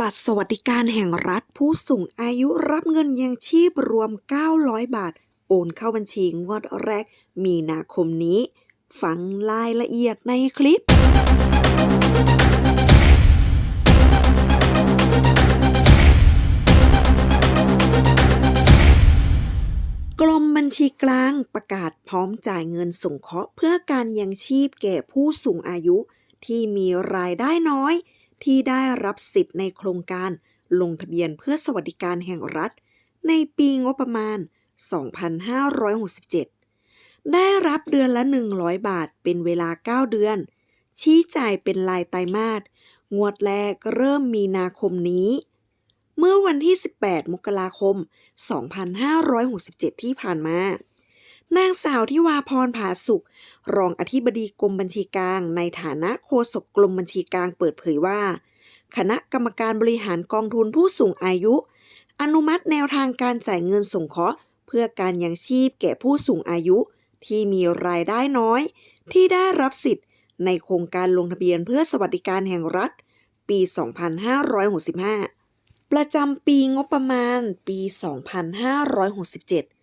บัตรสวัสดิการแห่งรัฐผู้สูงอายุรับเงินยังชีพรวม 900 บาท โอนเข้าบัญชีงวดแรก มีนาคมนี้ ฟังรายละเอียดในคลิปกรมบัญชีกลางประกาศพร้อมจ่ายเงินสงเคราะห์เพื่อการยังชีพแก่ผู้สูงอายุที่มีรายได้น้อย ที่ได้รับสิทธิ์ในโครงการลงทะเบียนเพื่อสวัสดิการแห่งรัฐ ในปีงบประมาณ 2567 ได้รับเดือนละ 100 บาทเป็นเวลา 9 เดือน ชี้จ่ายเป็นรายไตรมาสงวดแรกเริ่มมีนาคมนี้ เมื่อวันที่ 18 มกราคม 2567 ที่ผ่านมา นางสาวทิวาพรผาสุข รองอธิบดีกรมบัญชีกลาง ในฐานะโฆษกกรมบัญชีกลางเปิดเผยว่า คณะกรรมการบริหารกองทุนผู้สูงอายุ อนุมัติแนวทางการจ่ายเงินสงเคราะห์ เพื่อการยังชีพแก่ผู้สูงอายุ ที่มีรายได้น้อย ที่ได้รับสิทธิ์ ในโครงการลงทะเบียนเพื่อสวัสดิการแห่งรัฐ ปี 2565 ประจำปีงบประมาณปี 2567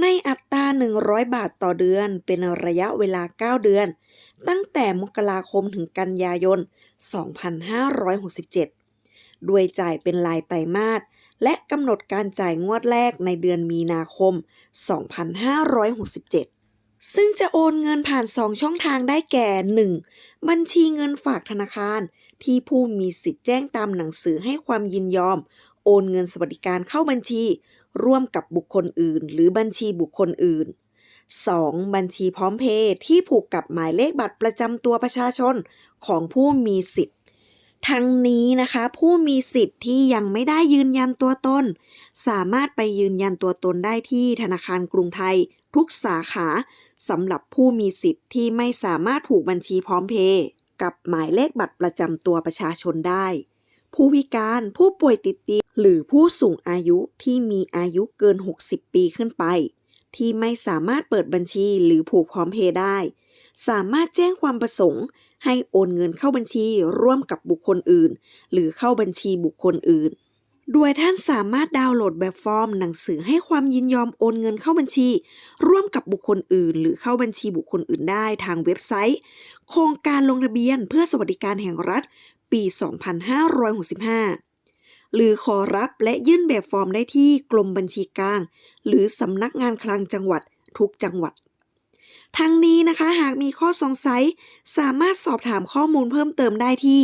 ในอัตรา100 บาทต่อเดือนเป็นระยะเวลา 9 เดือน ตั้งแต่มกราคมถึงกันยายน 2567 ด้วยจ่ายเป็นรายไตรมาสและกำหนดการจ่ายงวดแรกในเดือนมีนาคม 2567ซึ่งจะโอนเงินผ่าน 2 ช่องทางได้แก่ 1. บัญชีเงินฝากธนาคาร ที่ผู้มีสิทธิ์แจ้งตามหนังสือให้ความยินยอม โอนเงินสวัสดิการเข้าบัญชี ร่วมกับบุคคลอื่น หรือบัญชีบุคคลอื่น 2. บัญชีพร้อมเพย์ที่ผูกกับหมายเลขบัตรประจำตัวประชาชนของผู้มีสิทธิ์ ทั้งนี้นะคะ ผู้มีสิทธิ์ที่ยังไม่ได้ยืนยันตัวตน สามารถไปยืนยันตัวตนได้ที่ธนาคารกรุงไทย ทุกสาขาสำหรับผู้มีสิทธิ์ที่ไม่สามารถผูกบัญชีพร้อมเพย์กับหมายเลขบัตรประจำตัวประชาชนได้ ผู้พิการผู้ป่วยติดเตียง หรือผู้สูงอายุที่มีอายุเกิน 60 ปีขึ้นไป ที่ไม่สามารถเปิดบัญชีหรือผูกพร้อมเพย์ได้ สามารถแจ้งความประสงค์ ให้โอนเงินเข้าบัญชีร่วมกับบุคคลอื่น หรือเข้าบัญชีบุคคลอื่น โดยท่านสามารถดาวน์โหลดแบบฟอร์ม หนังสือให้ความยินยอมโอนเงินเข้าบัญชี ร่วมกับบุคคลอื่น หรือเข้าบัญชีบุคคลอื่นได้ทางเว็บไซต์ โครงการลงทะเบียนเพื่อสวัสดิการแห่งรัฐ ปี 2565 หรือขอรับและยื่นแบบฟอร์มได้ที่กรมบัญชีกลาง หรือสำนักงานคลังจังหวัดทุกจังหวัด ทั้งนี้นะคะหากมีข้อสงสัย สามารถสอบถามข้อมูลเพิ่มเติมได้ที่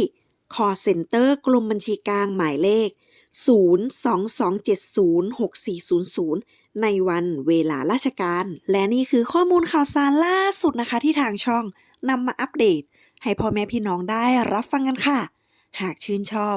call center กรมบัญชีกลางหมายเลข 022706400 ในวันเวลาราชการ และนี่คือข้อมูลข่าวสารล่าสุดนะคะที่ทางช่องนำมาอัปเดต ให้พ่อแม่พี่น้องได้รับฟังกันค่ะ หากชื่นชอบ